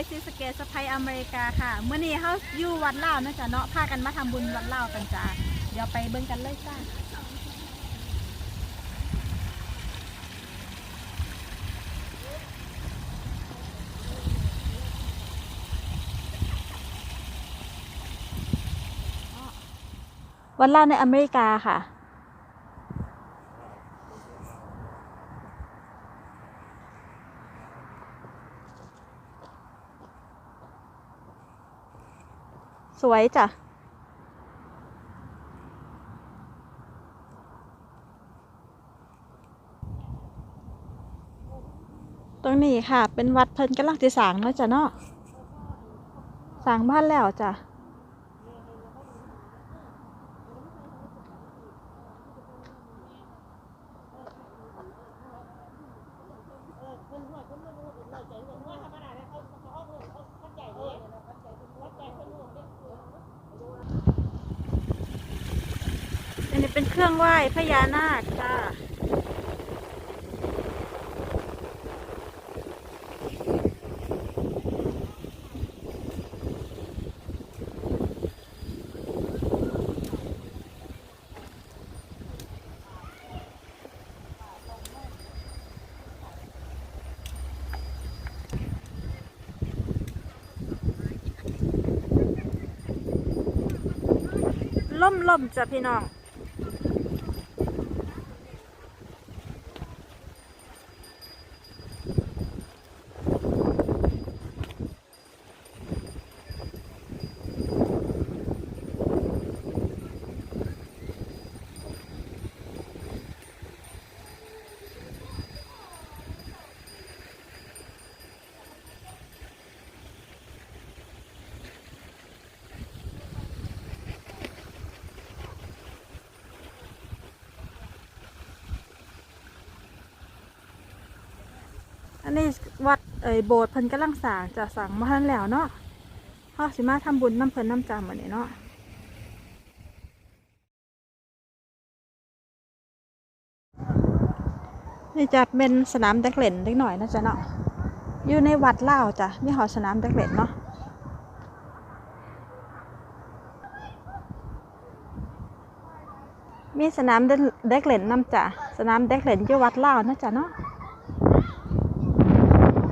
ยซีสเกตสะพายอเมริกาค่ะเมื่อนี้เขาอยู่วัดเล่านะจ๊ะเนาะพากันมาทำบุญวัดเล่ากันจ้าเดี๋ยวไปเบิ่งกันเลยจ้าวัดเล่าในอเมริกาค่ะ สวยจ้ะ ตรงนี้ค่ะ เป็นวัดเพิ่นกำลังจะสร้างเนาะจ้ะเนาะสร้างบ้านแล้วจ้ะ เป็นเครื่องไหว้พญานาคจ้าล่มลมจ้ะพี่น้อง อันนี้วัดเอ่ยโบสถ์เพิ่นกำลังสร้างจะสั่งมาทันแล้วเนาะเฮาสิมาทำบุญน้ำเพิ่นน้ำจำมื้อนี้เนาะนี่จะเป็นสนามเด็กเล่นเล็กหน่อยนะจ๊ะเนาะ อยู่ในวัดเลาจ้ะมีหอสนามเด็กเล่นเนาะมีสนามเด็กเล่นน้ำจ้ะสนามเด็กเล่นอยู่วัดเลานะจ๊ะเนาะ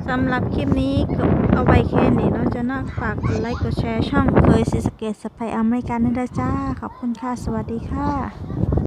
สำหรับคลิปนี้ก็เอาไว้แค่นี้เนาะจะน่าฝากกดไลค์กดแชร์ช่องเคยสิสเกตสไปอเมริกันนะจ๊ะขอบคุณค่ะ สวัสดีค่ะ